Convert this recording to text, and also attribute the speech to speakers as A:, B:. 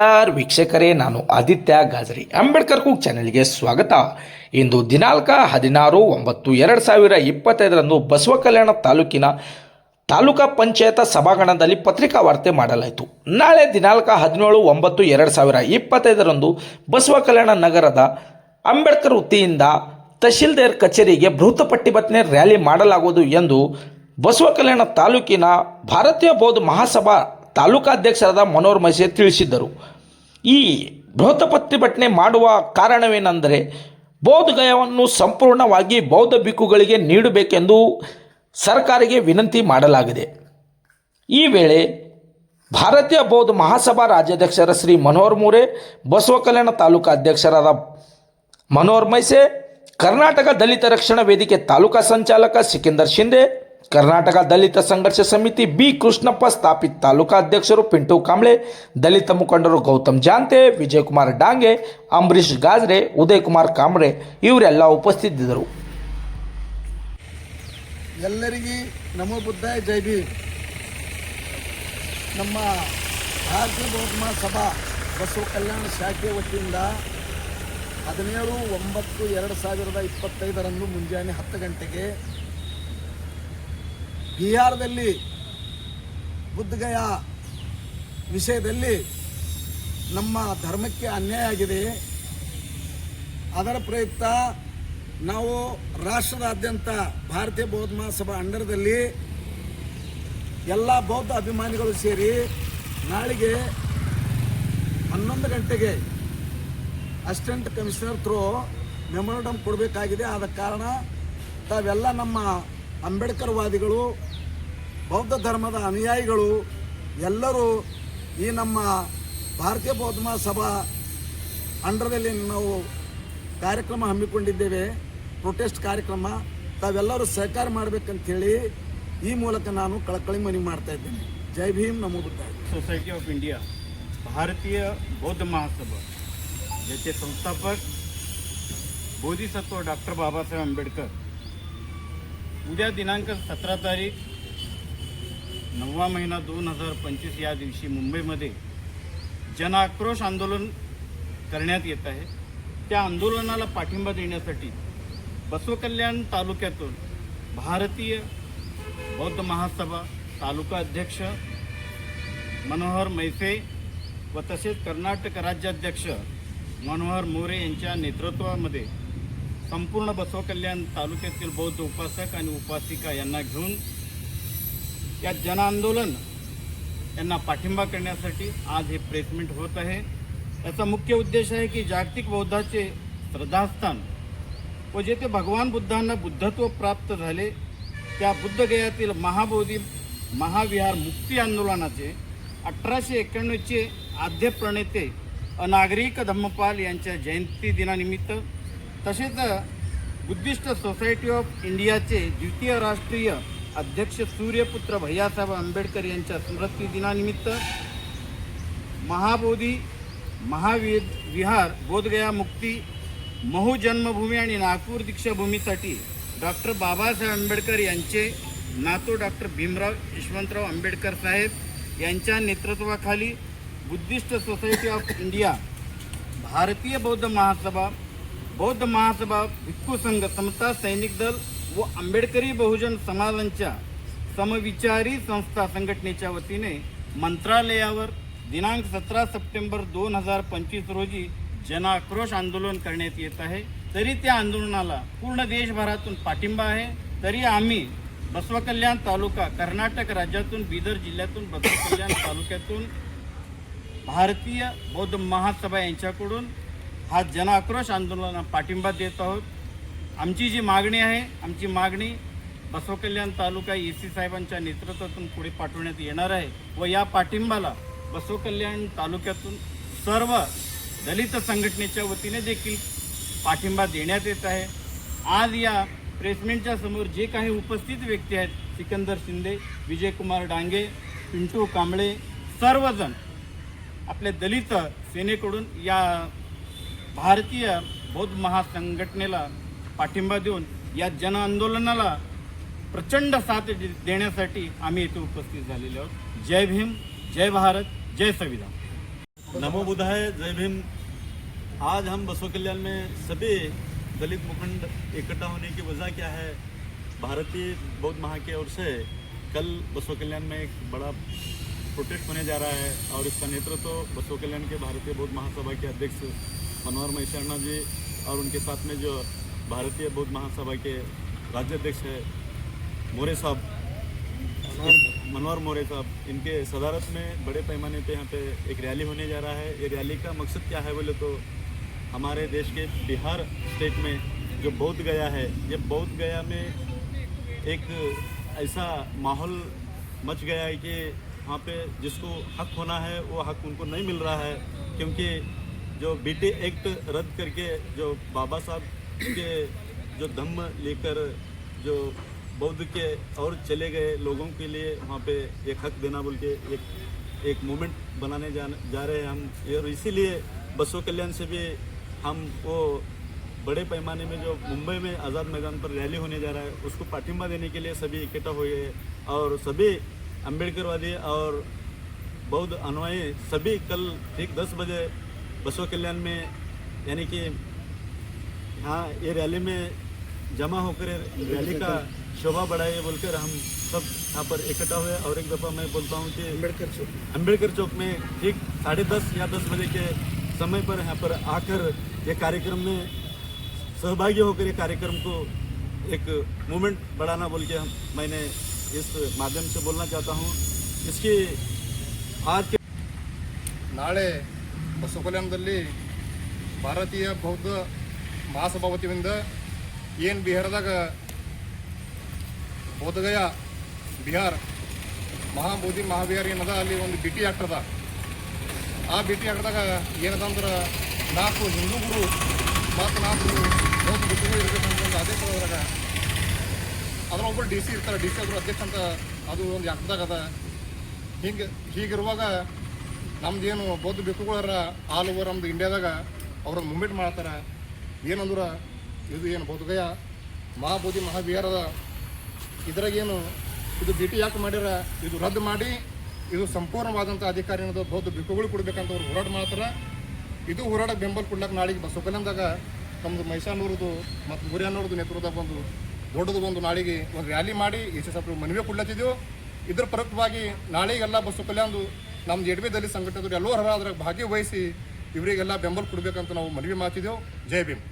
A: ನಮಸ್ಕಾರ ವೀಕ್ಷಕರೇ, ನಾನು ಆದಿತ್ಯ ಗಾಜರಿ. ಅಂಬೇಡ್ಕರ್ ಕುಕ್ ಚಾನೆಲ್ಗೆ ಸ್ವಾಗತ. ಇಂದು ದಿನಾಂಕ ಹದಿನಾರು ಒಂಬತ್ತು ಎರಡು ಸಾವಿರ ಇಪ್ಪತ್ತೈದರಂದು ಬಸವ ಕಲ್ಯಾಣ ತಾಲೂಕಿನ ತಾಲೂಕಾ ಪಂಚಾಯತ ಸಭಾಂಗಣದಲ್ಲಿ ಪತ್ರಿಕಾ ವಾರ್ತೆ ಮಾಡಲಾಯಿತು. ನಾಳೆ ದಿನಾಂಕ ಹದಿನೇಳು ಒಂಬತ್ತು ಎರಡು ಸಾವಿರ ಇಪ್ಪತ್ತೈದರಂದು ಬಸವ ಕಲ್ಯಾಣ ನಗರದ ಅಂಬೇಡ್ಕರ್ ವೃತ್ತಿಯಿಂದ ತಹಶೀಲ್ದಾರ್ ಕಚೇರಿಗೆ ಬೃಹತ್ ಪ್ರತಿಭಟನೆ ರ್ಯಾಲಿ ಮಾಡಲಾಗುವುದು ಎಂದು ಬಸವ ಕಲ್ಯಾಣ ತಾಲೂಕಿನ ಭಾರತೀಯ ಬೌದ್ಧ ಮಹಾಸಭಾ ತಾಲೂಕಾಧ್ಯಕ್ಷರಾದ ಮನೋಹರ್ ಮೈಸೆ ತಿಳಿಸಿದ್ದರು. ಈ ಬೃಹತ್ ಪ್ರತಿಭಟನೆ ಮಾಡುವ ಕಾರಣವೇನೆಂದರೆ ಬೌದ್ಧ ಗಯವನ್ನು ಸಂಪೂರ್ಣವಾಗಿ ಬೌದ್ಧ ಭಿಕ್ಕುಗಳಿಗೆ ನೀಡಬೇಕೆಂದು ಸರ್ಕಾರಿಗೆ ವಿನಂತಿ ಮಾಡಲಾಗಿದೆ. ಈ ವೇಳೆ ಭಾರತೀಯ ಬೌದ್ಧ ಮಹಾಸಭಾ ರಾಜ್ಯಾಧ್ಯಕ್ಷರ ಶ್ರೀ ಮನೋಹರ್ ಮೂರೆ ಬಸವ ಕಲ್ಯಾಣ ತಾಲೂಕಾ ಅಧ್ಯಕ್ಷರಾದ ಮನೋಹರ್ ಮೈಸೆ, ಕರ್ನಾಟಕ ದಲಿತ ರಕ್ಷಣಾ ವೇದಿಕೆ ತಾಲೂಕಾ ಸಂಚಾಲಕ ಸಿಕಿಂದರ್ ಶಿಂದೆ ಕರ್ನಾಟಕ ದಲಿತ ಸಂಘರ್ಷ ಸಮಿತಿ ಬಿ ಕೃಷ್ಣಪ್ಪ ಸ್ಥಾಪಿತ ತಾಲೂಕಾ ಅಧ್ಯಕ್ಷರು ಪಿಂಟು ಕಾಂಬ್ಳೆ, ದಲಿತ ಮುಖಂಡರು ಗೌತಮ್ ಜಾಂತೆ, ವಿಜಯಕುಮಾರ್ ಡಾಂಗೆ, ಅಂಬರೀಷ್ ಗಾಜ್ರೆ ಉದಯ್ ಕುಮಾರ್ ಕಾಂಬ್ಳೆ ಇವರೆಲ್ಲ ಉಪಸ್ಥಿತಿದ್ದರು.
B: ಎಲ್ಲರಿಗೆ ನಮೋ ಬುದ್ಧ ಜೈ ಬಿ ನಮ್ಮ ಭಾರತೀಯ ಬೌದ್ಧ ಸಭಾ ಬಸವ ಕಲ್ಯಾಣ ಶಾಖೆ ವತಿಯಿಂದ ಹದಿನೇಳು ಒಂಬತ್ತು ಎರಡು ಸಾವಿರದ ಇಪ್ಪತ್ತೈದರಂದು ಮುಂಜಾನೆ ಹತ್ತು ಗಂಟೆಗೆ ಬಿಹಾರದಲ್ಲಿ ಬುದ್ಧಗಯ ವಿಷಯದಲ್ಲಿ ನಮ್ಮ ಧರ್ಮಕ್ಕೆ ಅನ್ಯಾಯ ಆಗಿದೆ. ಅದರ ಪ್ರಯುಕ್ತ ನಾವು ರಾಷ್ಟ್ರದಾದ್ಯಂತ ಭಾರತೀಯ ಬೌದ್ಧ ಮಹಾಸಭಾ ಅಂಡರದಲ್ಲಿ ಎಲ್ಲ ಬೌದ್ಧ ಅಭಿಮಾನಿಗಳು ಸೇರಿ ನಾಳೆಗೆ ಹನ್ನೊಂದು ಗಂಟೆಗೆ ಅಸಿಸ್ಟೆಂಟ್ ಕಮಿಷನರ್ ಥ್ರೂ ಮೆಮೊರಂಡಮ್ ಕೊಡಬೇಕಾಗಿದೆ. ಆದ ಕಾರಣ ತಾವೆಲ್ಲ ನಮ್ಮ ಅಂಬೇಡ್ಕರ್ ವಾದಿಗಳು ಬೌದ್ಧ ಧರ್ಮದ ಅನುಯಾಯಿಗಳು ಎಲ್ಲರೂ ಈ ನಮ್ಮ ಭಾರತೀಯ ಬೌದ್ಧ ಮಹಾಸಭಾ ಅಂಡರದಲ್ಲಿ ನಾವು ಕಾರ್ಯಕ್ರಮ ಹಮ್ಮಿಕೊಂಡಿದ್ದೇವೆ ಪ್ರೊಟೆಸ್ಟ್ ಕಾರ್ಯಕ್ರಮ ತಾವೆಲ್ಲರೂ ಸಹಕಾರ ಮಾಡಬೇಕಂತೇಳಿ ಈ ಮೂಲಕ ನಾನು ಕಳಕಳಿ ಮನವಿ ಮಾಡ್ತಾ ಇದ್ದೇನೆ ಜೈ ಭೀಮ್ ನಮೋ ಬುದ್ಧ
C: सोसायटी ऑफ इंडिया भारतीय बौद्ध महासभा याचे संस्थापक बोधिसत्व डॉक्टर बाबासाहेब आंबेडकर उद्या दिनांक सतरा तारीख नववा महिना दोन हजार पंचवीस या दिवशी मुंबईमध्ये जनआक्रोश आंदोलन करण्यात येत आहे. त्या आंदोलनाला पाठिंबा देण्यासाठी बसवकल्याण तालुक्यातून भारतीय बौद्ध महासभा तालुका अध्यक्ष मनोहर मैसे व तसेच कर्नाटक राज्याध्यक्ष मनोहर मोरे यांच्या नेतृत्वामध्ये संपूर्ण बसवकल्याण तालुक्यातील बौद्ध उपासक आणि उपासिका यांना घेऊन या जनआंदोलन यांना पाठिंबा करण्यासाठी आज हे प्रेसमेंट होत आहे. याचा मुख्य उद्देश आहे की जागतिक बौद्धाचे श्रद्धास्थान व जेथे भगवान बुद्धांना बुद्धत्व प्राप्त झाले त्या बुद्धगयातील महाबोधी महाविहार मुक्ती आंदोलनाचे अठराशे एक्क्याण्णवचे आद्य प्रणेते अनागरिक धम्मपाल यांच्या जयंती दिनानिमित्त तसेच बुद्धिस्ट सोसायटी ऑफ इंडियाचे द्वितीय राष्ट्रीय अध्यक्ष सूर्यपुत्र भैयासाहेब आंबेडकर यांच्या स्मृती दिनानिमित्त महाबोधी महावीर विहार बोधगया मुक्ती महू जन्मभूमी आणि नागपूर दीक्षाभूमीसाठी डॉक्टर बाबासाहेब आंबेडकर यांचे नातू डॉक्टर भीमराव यशवंतराव आंबेडकर साहेब यांच्या नेतृत्वाखाली बुद्धिस्ट सोसायटी ऑफ इंडिया भारतीय बौद्ध महासभा बौद्ध महासभा भिक्खू संघ समता सैनिक दल व आंबेडकरी बहुजन समाजांच्या समविचारी संस्था संघटनेच्या वतीने मंत्रालयावर दिनांक सतरा सप्टेंबर दोन हजार पंचवीस रोजी जनआक्रोश आंदोलन करण्यात येत आहे. तरी त्या आंदोलनाला पूर्ण देशभरातून पाठिंबा आहे. तरी आम्ही बसवकल्याण तालुका कर्नाटक राज्यातून बिदर जिल्ह्यातून बसवकल्याण तालुक्यातून भारतीय बौद्ध महासभा यांच्याकडून हा जनआक्रोश आंदोलनाला पाठिंबा देत आहोत. आमची जी मागणी आहे आमची मागणी बसवकल्याण तालुका ए सी साहेबांच्या नेतृत्वातून पुढे पाठवण्यात येणार आहे व या पाठिंबाला बसवकल्याण तालुक्यातून सर्व दलित संघटनेच्या वतीने देखील पाठिंबा देण्यात येत आहे. आज या प्रेसमेंटच्या समोर जे काही उपस्थित व्यक्ती आहेत सिकंदर शिंदे विजयकुमार डांगे पिंटू कांबळे सर्वजण आपल्या दलित सेनेकडून या भारतीय बौद्ध महासंघटने महासंघटनेला पाठिंबा देऊन या जनआंदोलनाला प्रचंड साथ दे- देण्यासाठी आम्ही इथे उपस्थित झालेलो आहोत. जय भीम, जय भारत, जय संविधान.
D: नमो बुधाय, जय भीम. आज हम बसव कल्याण में सभी दलित मुखंड इकट्ठा होने की वजह क्या है? भारतीय बौद्ध महा की ओर से कल बसव कल्याण में एक बड़ा प्रोटेस्ट होने जा रहा है और इसका नेतृत्व बसव कल्याण के भारतीय बौद्ध महासभा के अध्यक्ष मनोहर महेशाणा जी और उनके साथ में जो भारतीय बौद्ध महासभा के राज्याध्यक्ष है मोरे साहब। मनोहर मोरे। साहब इनके सदारत में बड़े पैमाने पे यहाँ पे एक रैली होने जा रहा है। ये रैली का मकसद क्या है बोले तो हमारे देश के बिहार स्टेट में जो बौद्ध गया है ये बौद्ध गया में एक ऐसा माहौल मच गया है कि वहाँ पे जिसको हक होना है वो हक उनको नहीं मिल रहा है क्योंकि जो बीटी एक्ट रद्द करके जो बाबा साहब के जो धम्म लेकर जो बौद्ध के और चले गए लोगों के लिए वहाँ पे एक हक देना बोल के एक एक मोमेंट बनाने जा जा रहे हैं हम। और इसीलिए बसों कल्याण से भी हम वो बड़े पैमाने में जो मुंबई में आज़ाद मैदान पर रैली होने जा रहा है, उसको पाठिंबा देने के लिए सभी इकट्ठा हुए हैं। और सभी अम्बेडकरवादी और बौद्ध अनुयायी सभी कल ठीक दस बजे बसवा कल्याण में यानी कि यहाँ ये रैली में जमा होकर रैली का शोभा बढ़ाए बोलकर हम सब यहाँ पर इकट्ठा हुए और एक दफ़ा मैं बोलता हूँ कि
B: अंबेडकर चौक
D: अंबेडकर चौक में ठीक साढ़े दस या दस बजे के समय पर यहाँ पर आकर ये कार्यक्रम में सहभागी होकर ये कार्यक्रम को एक मूवमेंट बढ़ाना बोल के हम मैंने इस माध्यम से बोलना चाहता हूँ। इसकी आज के
E: नाड़े ಬಸವಕಲ್ಯಾಣದಲ್ಲಿ ಭಾರತೀಯ ಬೌದ್ಧ ಮಹಾಸಭಾ ವತಿಯಿಂದ ಏನು ಬಿಹಾರದಾಗ ಬೋಧಗಯ ಬಿಹಾರ್ ಮಹಾಬೋಧಿ ಮಹಾವಿಹಾರ ಏನದ? ಅಲ್ಲಿ ಒಂದು ಬಿಟಿ ಆಕ್ಟ್ ಆ ಬಿ ಟಿ ಆಕ್ಟ್ದಾಗ ಏನದ ಅಂದ್ರೆ ನಾಲ್ಕು ಹಿಂದೂ ಗುರು ಮತ್ತು ನಾಲ್ಕು ಬೌದ್ಧ ಬಿಟ್ಟುಗಳು ಇರಬೇಕಂತ ಒಂದು ಆದೇಶ ಅದ್ರಾಗ. ಅದ್ರ ಒಬ್ಬರು ಡಿ ಸಿ ಇರ್ತಾರೆ. ಡಿ ಸಿ ಅದ್ರ ಅಧ್ಯಕ್ಷ ಅಂತ ಅದು ಒಂದು ಆಕ್ಟ್ದಾಗ ಅದ. ಹಿಂಗೆ ಹೀಗಿರುವಾಗ ನಮ್ದೇನು ಬೌದ್ಧ ಭಿಕ್ಕುಗಳರ ಆಲ್ ಓವರ್ ನಮ್ದು ಇಂಡಿಯಾದಾಗ ಅವ್ರನ್ನ ಮೂಮೆಂಟ್ ಮಾಡ್ತಾರೆ. ಏನಂದ್ರೆ ಇದು ಏನು ಬೌದ್ಧಗಯ? ಮಹಾಬೋಧಿ ಮಹಾವಿಹಾರದ ಇದ್ರಾಗೇನು ಇದು ಭೇಟಿ ಯಾಕೆ ಮಾಡ್ಯಾರ ಇದು ರದ್ದು ಮಾಡಿ, ಇದು ಸಂಪೂರ್ಣವಾದಂಥ ಅಧಿಕಾರ ಏನದು ಬೌದ್ಧ ಭಿಕ್ಕುಗಳು ಕೊಡ್ಬೇಕಂತ ಅವ್ರು ಹೋರಾಟ ಮಾಡ್ತಾರೆ. ಇದು ಹೋರಾಟ ಬೆಂಬಲ ಕೊಡ್ಲಕ್ಕೆ ನಾಳೆಗೆ ಬಸವಕಲ್ಯಾಣದಾಗ ನಮ್ಮದು ಮೈಸಾನೂರದು ಮತ್ತು ಗುರಿಯಾನೂರದು ನೇತೃತ್ವದಾಗ ಬಂದು ದೊಡ್ಡದು ಒಂದು ನಾಳೆಗೆ ಒಂದು ರ್ಯಾಲಿ ಮಾಡಿ, ಎಸ್ ಎಸ್ ಮನವಿ ಕೊಡ್ಲತ್ತಿದ್ದೆವು ಇದ್ರ ಪರಕ್ತವಾಗಿ ನಾಳೆಗೆಲ್ಲ ಬಸ್ಸು ನಮ್ಮ ಎಡ್ಬಿ ದಲಿತ ಸಂಘಟನೆದವ್ರು ಎಲ್ಲರೂ ಅದ್ರಾಗ ಭಾಗವಹಿಸಿ ಇವರಿಗೆಲ್ಲ ಬೆಂಬಲ ಕೊಡಬೇಕಂತ ನಾವು ಮನವಿ ಮಾಡ್ತಿದ್ದೆವು. ಜೈ ಭೀಮ್.